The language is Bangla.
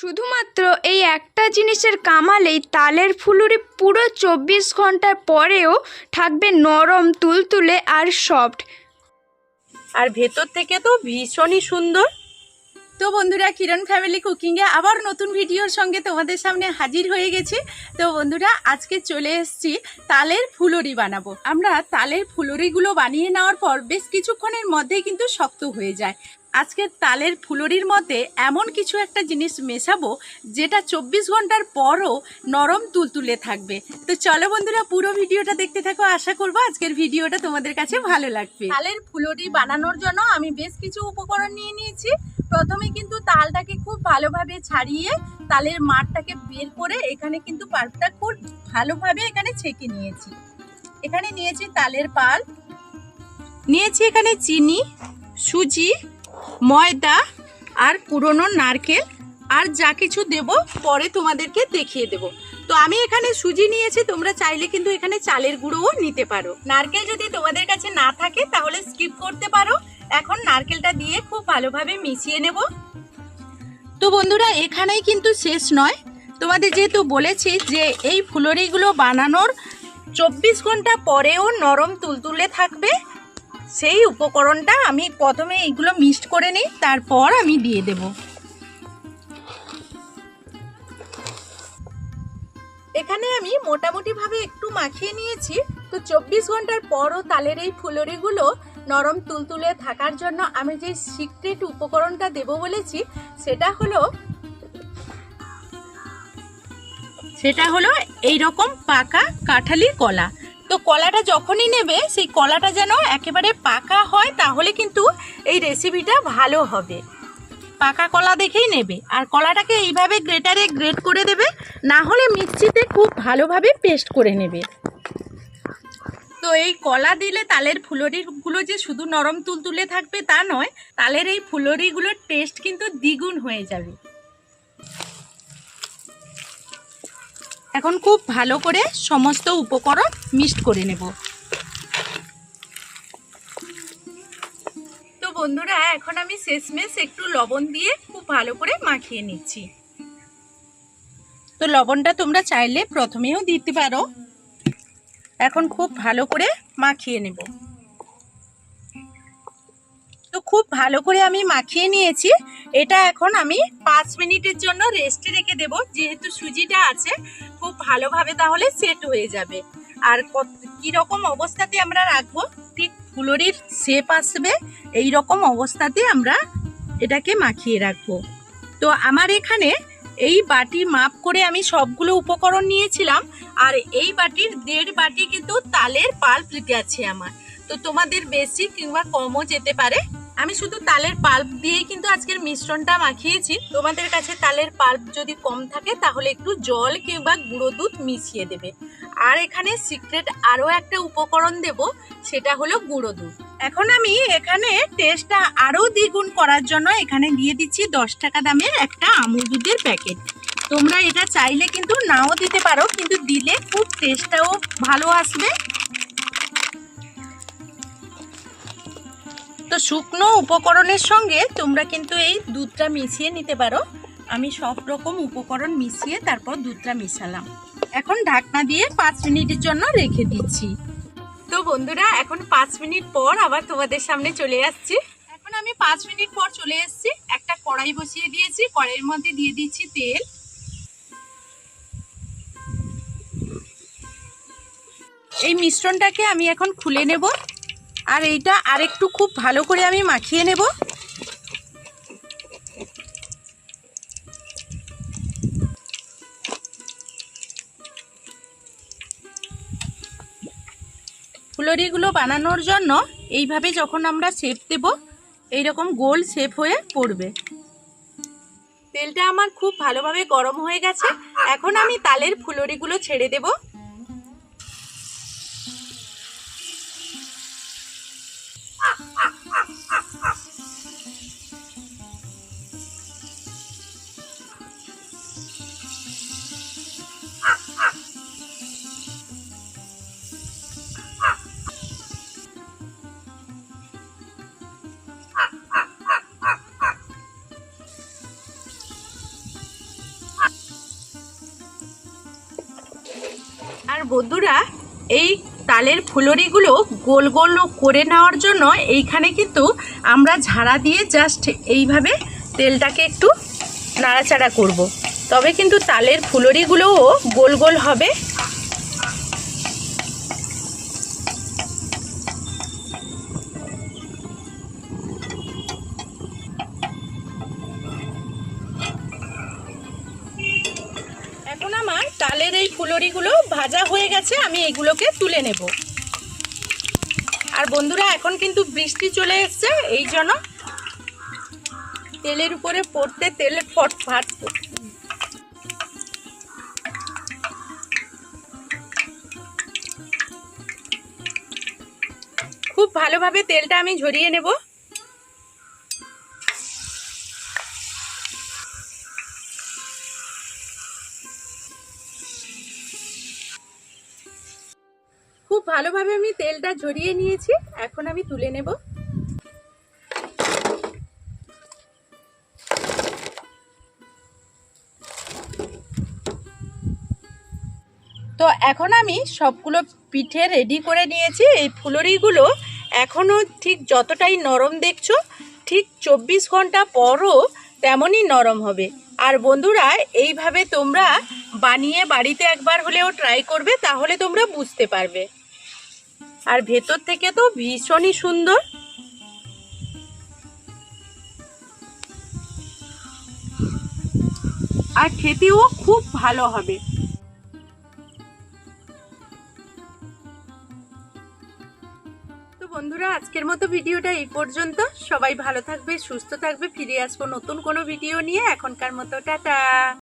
শুধুমাত্র এই একটা জিনিসের কামালেই তালের ফুলুরি পুরো চব্বিশ ঘণ্টার পরেও থাকবে নরম, তুলতুলে আর সফট। আর ভেতর থেকে তো ভীষণই সুন্দর। তো বন্ধুরা, কিরণ ফ্যামিলি কুকিংয়ে আবার নতুন ভিডিওর সঙ্গে তোমাদের সামনে হাজির হয়ে গেছি। তো বন্ধুরা, আজকে চলে এসেছি তালের ফুলুরি বানাবো। আমরা তালের ফুলুরিগুলো বানিয়ে নেওয়ার পর বেশ কিছুক্ষণের মধ্যেই কিন্তু শক্ত হয়ে যায়। আজকে তালের ফুলরির মধ্যে এমন কিছু একটা জিনিস মেশাবো, যেটা চব্বিশ ঘণ্টার পরও নরম তুলতুলে থাকবে। তো চলো বন্ধুরা, পুরো ভিডিওটা দেখতে থাকো। আশা করব আজকের ভিডিওটা তোমাদের কাছে ভালো লাগবে। তালের ফুলরি বানানোর জন্য আমি বেশ কিছু উপকরণ নিয়ে নিয়েছি। প্রথমে কিন্তু তালটাকে খুব ভালোভাবে ছাড়িয়ে তালের মাঠটাকে বের করে এখানে কিন্তু পাল্পটা খুব ভালোভাবে এখানে ছেঁকে নিয়েছি। এখানে নিয়েছি তালের পাল, নিয়েছি এখানে চিনি, সুজি ময়দা আর পুরনো নারকেল আর যা কিছু দেব, পরে তোমাদেরকে দেখিয়ে দেব। তো আমি এখানে সুজি নিয়েছি, তোমরা চাইলে কিন্তু এখানে চালের গুঁড়োও নিতে পারো। নারকেল যদি তোমাদের কাছে না থাকে, তাহলে স্কিপ করতে পারো। এখন নারকেলটা দিয়ে খুব ভালোভাবে মিশিয়ে নেব। তো বন্ধুরা, এখানেই কিন্তু শেষ নয়। তোমাদের যেহেতু বলেছি যে এই ফুলরিগুলো বানানোর চব্বিশ ঘণ্টা পরেও নরম তুলতুলে থাকবে সেই উপকরণটা আমি প্রথমে এইগুলো মিক্সড করে নিই, তারপর আমি দিয়ে দেব। এখানে আমি মোটামুটিভাবে একটু মাখিয়ে নিয়েছি। তো চব্বিশ ঘণ্টার পরও তালের এই ফুলরিগুলো নরম তুলতুলে থাকার জন্য আমি যে সিক্রেট উপকরণটা দেব বলেছি, সেটা হলো সেটা হলো এই রকম পাকা কাঁঠালি কলা। তো কলাটা যখনই নেবে, সেই কলাটা যেন একেবারে পাকা হয়, তাহলে কিন্তু এই রেসিপিটা ভালো হবে। পাকা কলা দেখেই নেবে। আর কলাটাকে এইভাবে গ্রেটারে গ্রেট করে দেবে, না হলে মিক্সিতে খুব ভালোভাবে পেস্ট করে নেবে। তো এই কলা দিলে তালের ফুলরিগুলো যে শুধু নরম তুলতুলে থাকবে তা নয়, তালের এই ফুলরিগুলোর টেস্ট কিন্তু দ্বিগুণ হয়ে যাবে। এখন খুব ভালো করে সমস্ত উপকরণ মিক্সড করে নেব। তো বন্ধুরা, এখন আমি শেষমেশ একটু লবণ দিয়ে খুব ভালো করে মাখিয়ে নিচ্ছি। তো লবণটা তোমরা চাইলে প্রথমেও দিতে পারো। এখন খুব ভালো করে মাখিয়ে নেব। খুব ভালো করে আমি মাখিয়ে নিয়েছি। এটা এখন আমি পাঁচ মিনিটের জন্য রেস্টে রেখে দেব। যেহেতু সুজিটা আছে, খুব ভালোভাবে তাহলে সেট হয়ে যাবে। আর কীরকম অবস্থাতে আমরা রাখব? ঠিক ফুলরির শেপ আসবে এই রকম অবস্থাতে আমরা এটাকে মাখিয়ে রাখব। তো আমার এখানে এই বাটি মাপ করে আমি সবগুলো উপকরণ নিয়েছিলাম, আর এই বাটির দেড় বাটি কিন্তু তালের পাল্প গেছে আমার। তো তোমাদের বেশি কিংবা কমও যেতে পারে। আমি শুধু তালের পাল্প দিয়েই কিন্তু আজকের মিশ্রণটা মাখিয়েছি। তোমাদের কাছে তালের পাল্প যদি কম থাকে, তাহলে একটু জল কিংবা গুঁড়ো দুধ মিশিয়ে দেবে। আর এখানে সিক্রেট আরও একটা উপকরণ দেব, সেটা হলো গুঁড়ো দুধ। এখন আমি এখানে টেস্টটা আরও দ্বিগুণ করার জন্য এখানে দিয়ে দিচ্ছি দশ টাকা দামের একটা আমুল দুধের প্যাকেট। তোমরা এটা চাইলে কিন্তু নাও দিতে পারো, কিন্তু দিলে খুব টেস্টটাও ভালো আসবে। তো শুকনো উপকরণের সঙ্গে তোমরা কিন্তু এই দুধটা মিশিয়ে নিতে পারো। আমি সব রকম উপকরণ মিশিয়ে তারপর দুধটা মিশালাম। এখন ঢাকনা দিয়ে পাঁচ মিনিটের জন্য রেখে দিচ্ছি। তো বন্ধুরা, এখন পাঁচ মিনিট পর আবার তোমাদের সামনে চলে আসছি। এখন আমি পাঁচ মিনিট পর চলে এসেছি। একটা কড়াই বসিয়ে দিয়েছি। কড়াইয়ের মধ্যে দিয়ে দিচ্ছি তেল। এই মিশ্রণটাকে আমি এখন খুলে নেব। আর এইটা আরেকটু খুব ভালো করে আমি মাখিয়ে নেব। ফুলরিগুলো বানানোর জন্য এইভাবে যখন আমরা শেপ দেব, এইরকম গোল শেপ হয়ে পড়বে। তেলটা আমার খুব ভালোভাবে গরম হয়ে গেছে, এখন আমি তালের ফুলরিগুলো ছেড়ে দেবো। আর বন্ধুরা, এই তালের ফুলরিগুলো গোল গোল করে নেওয়ার জন্য এইখানে কিন্তু আমরা ঝাড়া দিয়ে জাস্ট এইভাবে তেলটাকে একটু নাড়াচাড়া করব। তবে কিন্তু তালের ফুলরিগুলোও গোল গোল হবে তালের এই ফুলরিগুলো ভাজা হয়ে গেছে, আমি এগুলোকে তুলে নেব। আর বন্ধুরা, এখন কিন্তু বৃষ্টি চলে এসছে, এই জন্য তেলের উপরে পড়তে তেলের ফট ফাট খুব ভালোভাবে তেলটা আমি ঝরিয়ে নেব। ভালোভাবে আমি তেলটা ঝরিয়ে নিয়েছি। এখন আমি তুলে নেব। তো এখন আমি সবগুলো পিঠে রেডি করে নিয়েছি। এই ফুলরিগুলো এখনও ঠিক যতটাই নরম দেখছ, ঠিক চব্বিশ ঘণ্টা পরও তেমনই নরম হবে। আর বন্ধুরা, এইভাবে তোমরা বানিয়ে বাড়িতে একবার হলেও ট্রাই করবে, তাহলে তোমরা বুঝতে পারবে। আর ভেতর থেকে তো ভীষণই সুন্দর। আর খেতেও খুব ভালো হবে। তো বন্ধুরা, আজকের মতো ভিডিওটা এই পর্যন্ত। সবাই ভালো থাকবে, সুস্থ থাকবে, ফিরে আসব নতুন কোনো ভিডিও নিয়ে। এখনকার মতো, টাটা!